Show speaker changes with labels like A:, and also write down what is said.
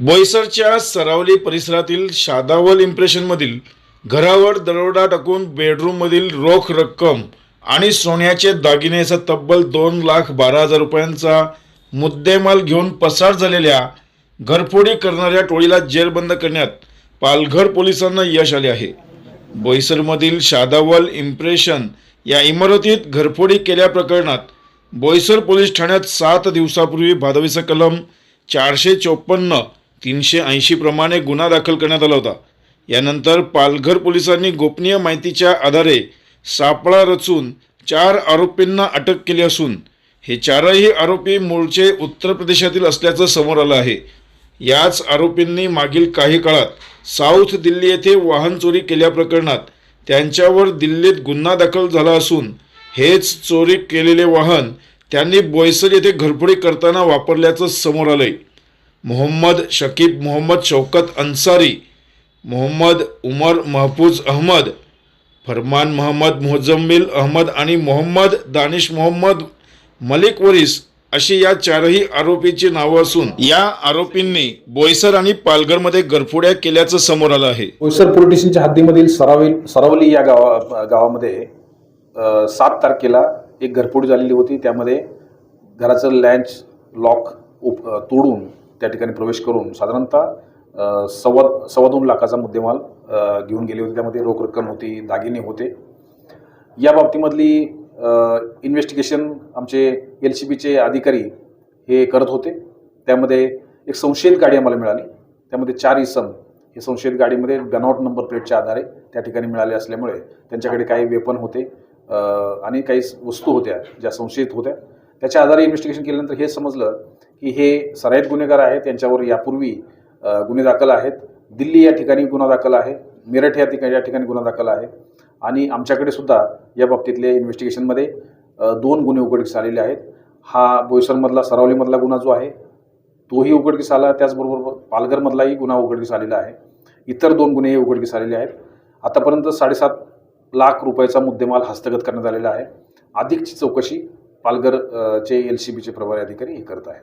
A: बोईसरच्या सरावली परिसरातील शादावल इम्प्रेशनमधील घरावर दरोडा टाकून बेडरूममधील रोख रक्कम आणि सोन्याचे दागिनेचा तब्बल दोन लाख बारा हजार रुपयांचा मुद्देमाल घेऊन पसार झालेल्या घरफोडी करणाऱ्या टोळीला जेरबंद करण्यात पालघर पोलिसांना यश आले आहे. बोईसरमधील शादावल इम्प्रेशन या इमारतीत घरफोडी केल्या प्रकरणात बोईसर पोलीस ठाण्यात सात दिवसापूर्वी भादवीचं कलम चारशे चोपन्न तीनशे ऐंशीप्रमाणे गुन्हा दाखल करण्यात आला होता. यानंतर पालघर पोलिसांनी गोपनीय माहितीच्या आधारे सापळा रचून चार आरोपींना अटक केली असून हे चारही आरोपी मूळचे उत्तर प्रदेशातील असल्याचं समोर आलं आहे. याच आरोपींनी मागील काही काळात साऊथ दिल्ली येथे वाहन चोरी केल्याप्रकरणात त्यांच्यावर दिल्लीत गुन्हा दाखल झाला असून हेच चोरी केलेले वाहन त्यांनी बोईसर येथे घरफोडी करताना वापरल्याचं समोर आलंय. मोहम्मद शकीब मोहम्मद शौकत अन्सारी मोहम्मद उमर महफूज अहमद फरमान मोहम्मद मुहजम्मिल अहमद आणि मोहम्मद दानिश मोहम्मद मलिक वरीस अशी या चारही आरोपीची नावं असून या आरोपींनी बोईसर आणि पालघरमध्ये गरफोड्या केल्याचं समोर आलं आहे.
B: बोईसर पोलीस स्टेशनच्या हद्दीमधील सरावली सरावली या गावा गावामध्ये अ, सात तारखेला एक घरफोड झालेली होती. त्यामध्ये घराचं लँच लॉक उप अ, तोडून त्या ठिकाणी प्रवेश करून साधारणतः सव्वा सव्वा दोन लाखाचा मुद्देमाल घेऊन गेले होते. त्यामध्ये रोख रक्कम होती दागिने होते. या बाबतीमधली इन्व्हेस्टिगेशन आमचे एल सी बीचे अधिकारी हे करत होते. त्यामध्ये एक संशयित गाडी आम्हाला मिळाली. त्यामध्ये चार इसम हे संशयित गाडीमध्ये गनआउट नंबर प्लेटच्या आधारे त्या ठिकाणी मिळाले असल्यामुळे त्यांच्याकडे काही वेपन होते आणि काही वस्तू होत्या ज्या संशयित होत्या. त्याच्या आधारे इन्व्हेस्टिगेशन केल्यानंतर हे समजलं की हे सराईत गुन्हेगार आहेत त्यांच्यावर यापूर्वी गुन्हे दाखल आहेत. दिल्ली या ठिकाणी गुन्हा दाखल आहे मेरठ या ठिकाणी या ठिकाणी गुन्हा दाखल आहे. आणि आमच्याकडे सुद्धा या बाबतीतले इन्व्हेस्टिगेशनमध्ये दोन गुन्हे उघडकीस आलेले आहेत. हा बोईसरमधला सरावलीमधला गुन्हा जो आहे तोही उघडकीस आला. त्याचबरोबर पालघरमधलाही गुन्हा उघडकीस आलेला आहे. इतर दोन गुन्हेही उघडकीस आलेले आहेत. आतापर्यंत साडेसात लाख रुपयाचा मुद्देमाल हस्तगत करण्यात आलेला आहे. अधिकची चौकशी पालघर चे एल सी बीचे प्रभारी अधिकारी हे करत आहेत.